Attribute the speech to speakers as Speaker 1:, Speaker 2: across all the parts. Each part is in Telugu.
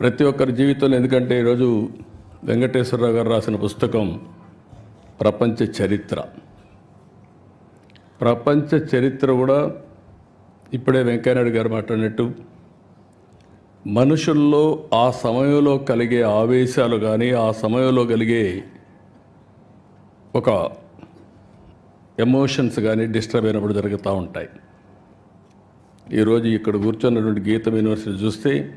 Speaker 1: ప్రతి ఒక్కరి జీవితంలో ఎందుకంటే ఈరోజు వెంకటేశ్వరరావు గారు రాసిన పుస్తకం ప్రపంచ చరిత్ర. ప్రపంచ చరిత్ర కూడా ఇప్పుడే వెంకయ్యనాయుడు గారు మాట్లాడినట్టు మనుషుల్లో ఆ సమయంలో కలిగే ఆవేశాలు కానీ ఆ సమయంలో కలిగే ఒక ఎమోషన్స్ కానీ డిస్టర్బ్ అయినప్పుడు జరుగుతూ ఉంటాయి. ఈరోజు ఇక్కడ కూర్చున్నటువంటి గీతం యూనివర్సిటీ చూస్తే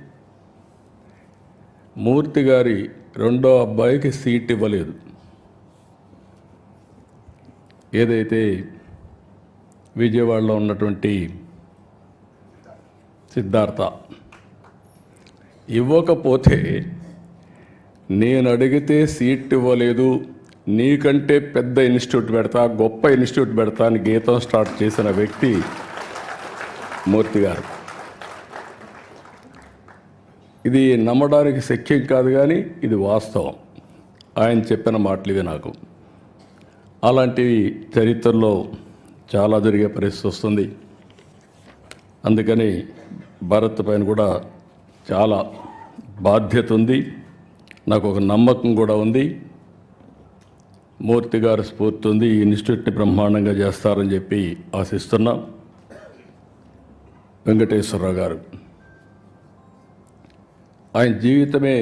Speaker 1: మూర్తి గారి రెండో అబ్బాయికి సీట్ ఇవ్వలేదు. ఏదైతే విజయవాడలో ఉన్నటువంటి సిద్ధార్థ ఇవ్వకపోతే నేను అడిగితే సీట్ ఇవ్వలేదు నీకంటే పెద్ద ఇన్స్టిట్యూట్ పెడతా గొప్ప ఇన్స్టిట్యూట్ పెడతా అని గీతం స్టార్ట్ చేసిన వ్యక్తి మూర్తి గారు. ఇది నమ్మడానికి శక్యం కాదు కానీ ఇది వాస్తవం. ఆయన చెప్పిన మాటలు ఇవి నాకు. అలాంటివి చరిత్రలో చాలా జరిగే పరిస్థితి వస్తుంది. అందుకని భారత్ పైన కూడా చాలా బాధ్యత ఉంది. నాకు ఒక నమ్మకం కూడా ఉంది. మూర్తి గారి స్ఫూర్తి ఉంది. ఈ ఇన్స్టిట్యూట్ని బ్రహ్మాండంగా చేస్తారని చెప్పి ఆశిస్తున్నాం. వెంకటేశ్వరరావు గారు. ఆయన జీవితమే